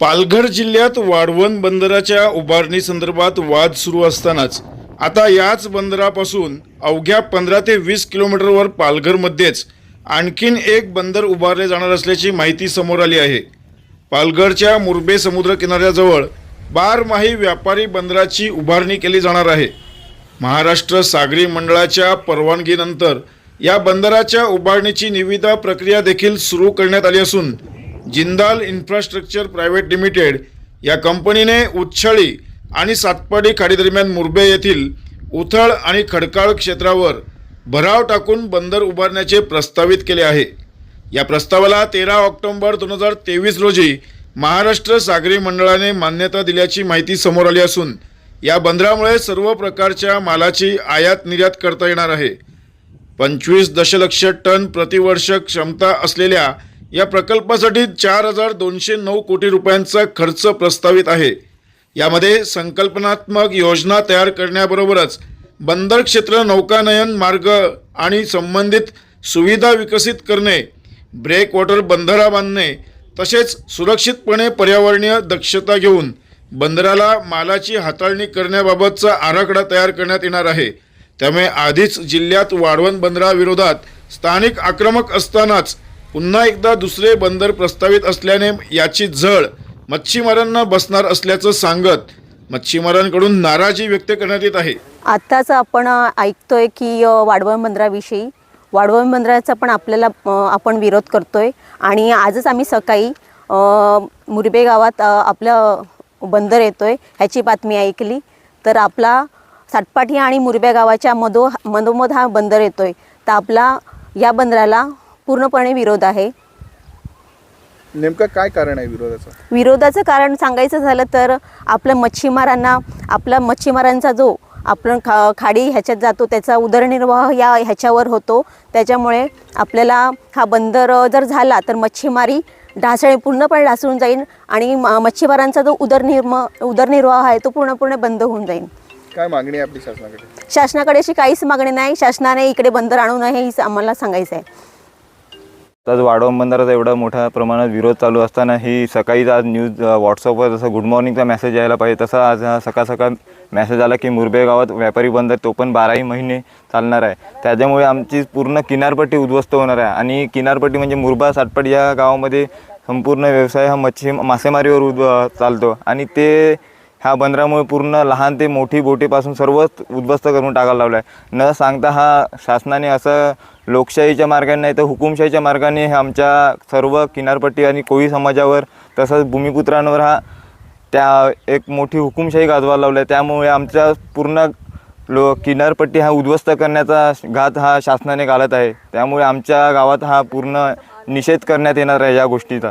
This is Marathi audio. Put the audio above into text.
पालघर जिल्ह्यात वाढवण बंदराच्या उभारणी संदर्भात वाद सुरू असतानाच आता याच बंदरापासून अवघ्या पंधरा ते वीस किलोमीटरवर पालघरमध्येच आणखीन एक बंदर उभारले जाणार असल्याची माहिती समोर आली आहे. पालघरच्या मुरबे समुद्र किनाऱ्याजवळ बारमाही व्यापारी बंदराची उभारणी केली जाणार आहे. महाराष्ट्र सागरी मंडळाच्या परवानगीनंतर या बंदराच्या उभारणीची निविदा प्रक्रिया देखील सुरू करण्यात आली असून जिंदाल इन्फ्रास्ट्रक्चर प्रायव्हेट लिमिटेड या कंपनीने उच्छळी आणि सातपाडी खाडीदरम्यान मुरबे येथील उथळ आणि खडकाळ क्षेत्रावर भराव टाकून बंदर उभारण्याचे प्रस्तावित केले आहे. या प्रस्तावाला तेरा ऑक्टोबर दोन हजार तेवीस रोजी महाराष्ट्र सागरी मंडळाने मान्यता दिल्याची माहिती समोर आली असून या बंदरामुळे सर्व प्रकारच्या मालाची आयात निर्यात करता येणार आहे. पंचवीस दशलक्ष टन प्रतिवर्ष क्षमता असलेल्या या प्रकल्पासाठी चार हजार दोनशे नऊ कोटी रुपयांचा खर्च प्रस्तावित आहे. यामध्ये संकल्पनात्मक योजना तयार करण्याबरोबरच बंदर क्षेत्र नौकानयन मार्ग आणि संबंधित सुविधा विकसित करणे ब्रेक वॉटर बंधारा बांधणे तसेच सुरक्षितपणे पर्यावरणीय दक्षता घेऊन बंदराला मालाची हाताळणी करण्याबाबतचा आराखडा तयार करण्यात येणार आहे. त्यामुळे आधीच जिल्ह्यात वाढवण बंदराविरोधात स्थानिक आक्रमक असतानाच पुन्हा एकदा दुसरे बंदर प्रस्तावित असल्याने याची झळ मच्छीमारांना बसणार असल्याचं सांगत मच्छीमारांकडून नाराजी व्यक्त करण्यात येत आहे. आत्ताच आपण ऐकतोय की वाढवण बंदराविषयी. वाढवण बंदराचा पण आपल्याला आपण विरोध करतोय. आणि आजच आम्ही सकाळी मुरबे गावात आपलं बंदर येतोय ह्याची बातमी ऐकली. तर आपला सातपाठी आणि मुरबे गावाच्या मधो मधोमध हा बंदर येतोय. तर आपला या बंदराला पूर्णपणे विरोध आहे. नेमकं काय कारण आहे विरोधाचं? विरोधाचं कारण सांगायचं झालं तर आपल्या मच्छीमारांना आपला मच्छीमारांचा जो आपण खा खाडी ह्याच्यात जातो त्याचा उदरनिर्वाह या ह्याच्यावर होतो. त्याच्यामुळे आपल्याला हा बंदर जर झाला तर मच्छीमारी ढासळे पूर्णपणे ढासळून जाईल आणि मच्छीमारांचा जो उदरनिर्म उदरनिर्वाह आहे तो पूर्णपणे बंद होऊन जाईल काय मागणी आहे आपली शासनाकडे? शासनाकडे अशी काहीच मागणी नाही. शासनाने इकडे बंदर आणू नये हे आम्हाला सांगायचं आहे आज वाढवण बंदराचा एवढा मोठ्या प्रमाणात विरोध चालू असताना ही सकाळीच आज न्यूज व्हॉट्सअपवर जसं गुड मॉर्निंगचा मेसेज यायला पाहिजे तसा आज हा सकाळ सकाळ मेसेज आला की मुरबे गावात व्यापारी बंदर तो पण बाराही महिने चालणार आहे. त्याच्यामुळे आमची पूर्ण किनारपट्टी उद्ध्वस्त होणार आहे. आणि किनारपट्टी म्हणजे मुरबा साटपट या गावामध्ये संपूर्ण व्यवसाय हा मच्छी मासेमारीवर उद् चालतो. आणि ते ह्या बंदरामुळे पूर्ण लहान ते मोठी बोटीपासून सर्वच उद्ध्वस्त करून टाकायला लावलं आहे न सांगता हा शासनाने असं लोकशाहीच्या मार्गाने नाही तर हुकुमशाहीच्या मार्गाने हे आमच्या सर्व किनारपट्टी आणि कोळी समाजावर तसंच भूमिपुत्रांवर हा त्या एक मोठी हुकुमशाही गाजवायला लावलं आहे त्यामुळे आमच्या पूर्ण लो किनारपट्टी हा उद्ध्वस्त करण्याचा घात हा शासनाने घालत आहे. त्यामुळे आमच्या गावात हा पूर्ण निषेध करण्यात येणार आहे या गोष्टीचा.